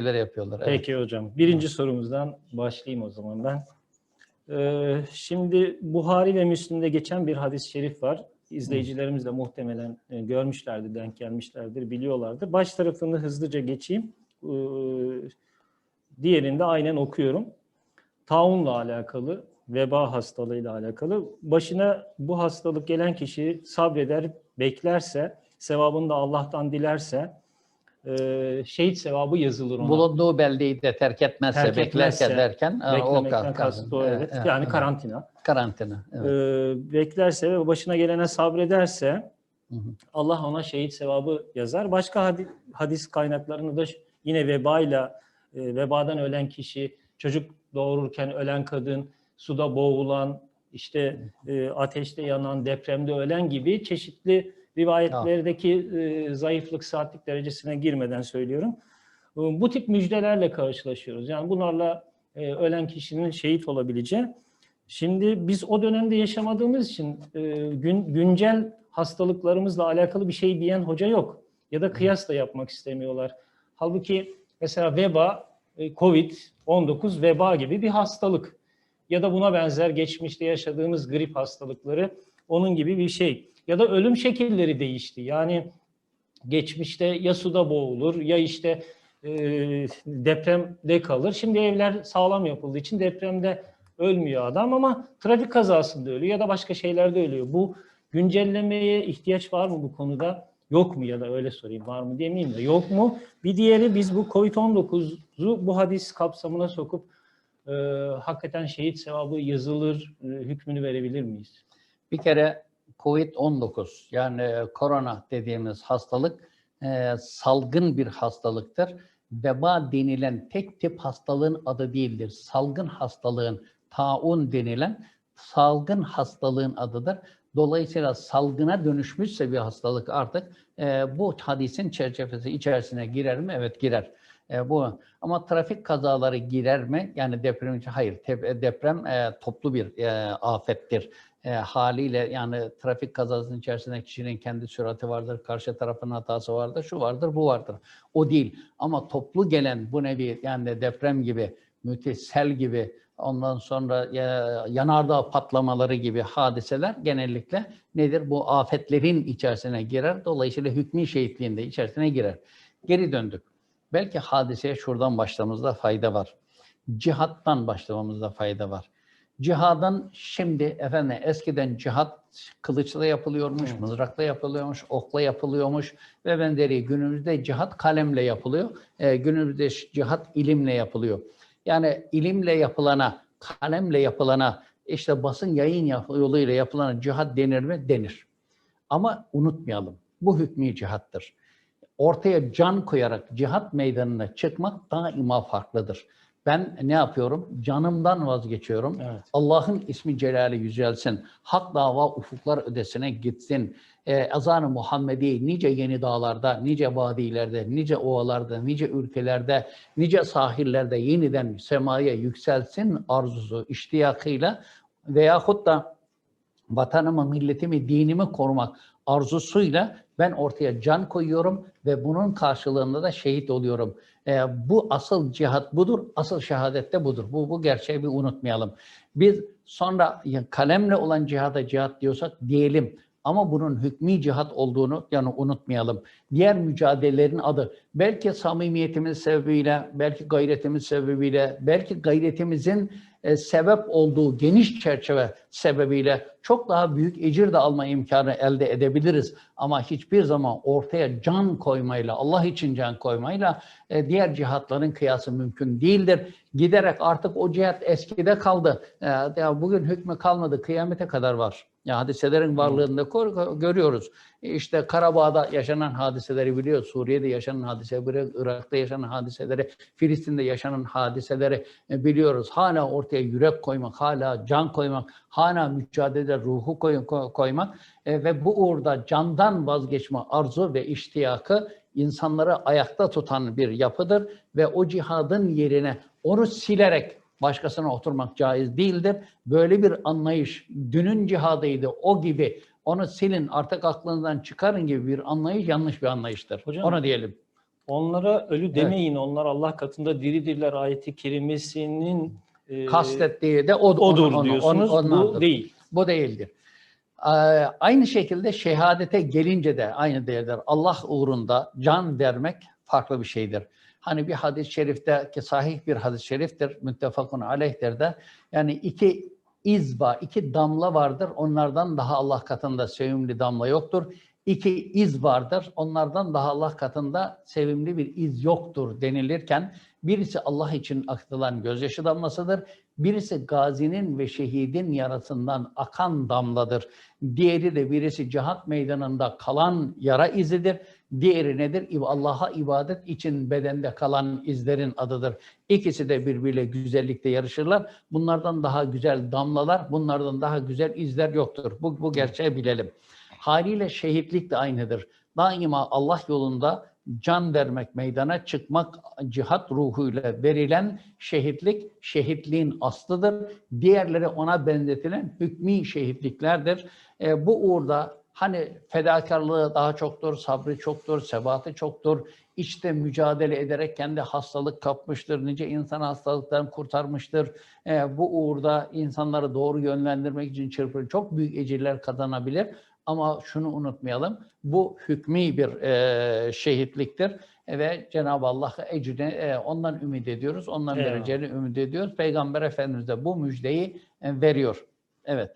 şeyler yapıyorlar. Evet. Peki hocam. Birinci sorumuzdan başlayayım o zaman ben. Ee, şimdi Buhari ve Müslim'de geçen bir hadis-i şerif var. İzleyicilerimiz de muhtemelen e, görmüşlerdir, denk gelmişlerdir, biliyorlardır. Baş tarafını hızlıca geçeyim. Ee, diğerini de aynen okuyorum. Taunla alakalı, veba hastalığıyla alakalı. Başına bu hastalık gelen kişi sabreder, beklerse, sevabını da Allah'tan dilerse, e, şehit sevabı yazılır ona. Bulunduğu beldeyi de terk etmezse, Terk beklerken etmezse, derken e, o Beklemekten kar- kastı o evet. Evet, Yani karantina. karantina. Evet. Ee, beklerse ve başına gelene sabrederse Hı hı. Allah ona şehit sevabı yazar. Başka hadi- hadis kaynaklarında da yine vebayla e, vebadan ölen kişi, çocuk doğururken ölen kadın, suda boğulan, işte e, ateşte yanan, depremde ölen gibi çeşitli rivayetlerdeki e, zayıflık, saatlik derecesine girmeden söylüyorum. E, Bu tip müjdelerle karşılaşıyoruz. Yani bunlarla e, ölen kişinin şehit olabileceği. Şimdi biz o dönemde yaşamadığımız için e, gün, güncel hastalıklarımızla alakalı bir şey diyen hoca yok. Ya da kıyas da yapmak istemiyorlar. Halbuki mesela veba, e, Covid-19 veba gibi bir hastalık. Ya da buna benzer geçmişte yaşadığımız grip hastalıkları onun gibi bir şey. Ya da ölüm şekilleri değişti. Yani geçmişte ya suda boğulur ya işte e, depremde kalır. Şimdi evler sağlam yapıldığı için depremde ölmüyor adam ama trafik kazasında ölüyor ya da başka şeylerde ölüyor. Bu güncellemeye ihtiyaç var mı bu konuda? Yok mu ya da öyle sorayım var mı demeyeyim de yok mu? Bir diğeri biz bu Covid-19'u bu hadis kapsamına sokup e, hakikaten şehit sevabı yazılır e, hükmünü verebilir miyiz? Bir kere COVID-19 yani e, korona dediğimiz hastalık e, salgın bir hastalıktır. Veba denilen tek tip hastalığın adı değildir. Salgın hastalığın, taun denilen salgın hastalığın adıdır. Dolayısıyla salgına dönüşmüşse bir hastalık artık e, bu hadisin çerçevesi içerisine girer mi? Evet girer. E, bu ama trafik kazaları girer mi? Yani deprem için hayır. Te- deprem e, toplu bir e, afettir e, haliyle yani trafik kazasının içerisinde kişinin kendi sürati vardır, karşı tarafın hatası vardır, şu vardır, bu vardır. O değil. Ama toplu gelen bu nevi yani deprem gibi, müthiş sel gibi, ondan sonra e, yanardağ patlamaları gibi hadiseler genellikle nedir? Bu afetlerin içerisine girer. Dolayısıyla hükmü şehitliğinde içerisine girer. Geri döndük. Belki hadiseye şuradan başlamamızda fayda var. Cihattan başlamamızda fayda var. Cihadın şimdi efendim eskiden cihat kılıçla yapılıyormuş, Evet. mızrakla yapılıyormuş, okla yapılıyormuş ve benzeri. Günümüzde cihat kalemle yapılıyor. Ee, günümüzde cihat ilimle yapılıyor. Yani ilimle yapılana, kalemle yapılana, işte basın yayın yoluyla yapılana cihat denir mi? Denir. Ama unutmayalım. Bu hükmü cihattır. Ortaya can koyarak cihat meydanına çıkmak daima farklıdır. Ben ne yapıyorum? Canımdan vazgeçiyorum. Evet. Allah'ın ismi celali yücelsin. Hak dava ufuklar ödesine gitsin. Ee, Ezan-ı Muhammedi nice yeni dağlarda, nice vadilerde, nice ovalarda, nice ülkelerde, nice sahillerde yeniden semaya yükselsin arzusu, iştiyakıyla veyahut da vatanımı, milletimi, dinimi korumak arzusuyla ben ortaya can koyuyorum ve bunun karşılığında da şehit oluyorum. Ee, bu asıl cihat budur, asıl şehadet de budur. Bu, bu gerçeği bir unutmayalım. Biz sonra kalemle olan cihada cihat diyorsak diyelim. Ama bunun hükmü cihat olduğunu yani unutmayalım. Diğer mücadelelerin adı belki samimiyetimiz sebebiyle, belki gayretimiz sebebiyle, belki gayretimizin e, sebep olduğu geniş çerçeve sebebiyle çok daha büyük ecir de alma imkanı elde edebiliriz. Ama hiçbir zaman ortaya can koymayla, Allah için can koymayla e, diğer cihatların kıyası mümkün değildir. Giderek artık o cihat eskide kaldı. E, ya bugün hükmü kalmadı, kıyamete kadar var. Ya hadiselerin varlığında görüyoruz. İşte Karabağ'da yaşanan hadiseleri biliyoruz. Suriye'de yaşanan hadiseleri. Irak'ta yaşanan hadiseleri, Filistin'de yaşanan hadiseleri e, biliyoruz. Hala ortaya yürek koymak, hala can koymak, hala mücadelede ruhu koy- ko- koymak e, ve bu uğurda candan vazgeçme arzu ve iştiyakı insanları ayakta tutan bir yapıdır ve o cihadın yerine onu silerek başkasına oturmak caiz değildir. Böyle bir anlayış dünün cihadıydı o gibi onu silin artık aklınızdan çıkarın gibi bir anlayış yanlış bir anlayıştır. Hocam, Onu diyelim. Onlara ölü demeyin. Onlar Allah katında diridirler ayeti kerimesinin e, Kastettiği de o, odur onu- onu- diyorsunuz. onu- Bu onlardır. değil. Bu değildir. Ee, Aynı şekilde şehadete gelince de aynı değildir. Allah uğrunda can vermek farklı bir şeydir. Hani bir hadis-i şerifte ki sahih bir hadis-i şeriftir, müttefakun aleyhtir de yani iki izba, iki damla vardır. Onlardan daha Allah katında sevimli damla yoktur. İki iz vardır. Onlardan daha Allah katında sevimli bir iz yoktur denilirken birisi Allah için akıtılan gözyaşı damlasıdır. Birisi gazinin ve şehidin yarasından akan damladır. Diğeri de birisi cihat meydanında kalan yara izidir. Diğeri nedir? Allah'a ibadet için bedende kalan izlerin adıdır. İkisi de birbiriyle güzellikte yarışırlar. Bunlardan daha güzel damlalar, bunlardan daha güzel izler yoktur. Bu, bu gerçeği bilelim. Haliyle şehitlik de aynıdır. Daima Allah yolunda can vermek, meydana çıkmak, cihat ruhuyla verilen şehitlik, şehitliğin aslıdır. Diğerleri ona benzetilen hükmü şehitliklerdir. E, bu uğurda hani fedakarlığı daha çoktur, sabrı çoktur, sebatı çoktur. İşte mücadele ederek kendi hastalık kapmıştır, nice insan hastalıktan kurtarmıştır. E, bu uğurda insanları doğru yönlendirmek için çırpır. Çok büyük ecirler kazanabilir. Ama şunu unutmayalım, bu hükmü bir e, şehitliktir E, ve Cenab-ı Allah'a ecrini e, ondan ümit ediyoruz, ondan Eyvallah. vereceğini ümit ediyoruz. Peygamber Efendimiz de bu müjdeyi e, veriyor. Evet.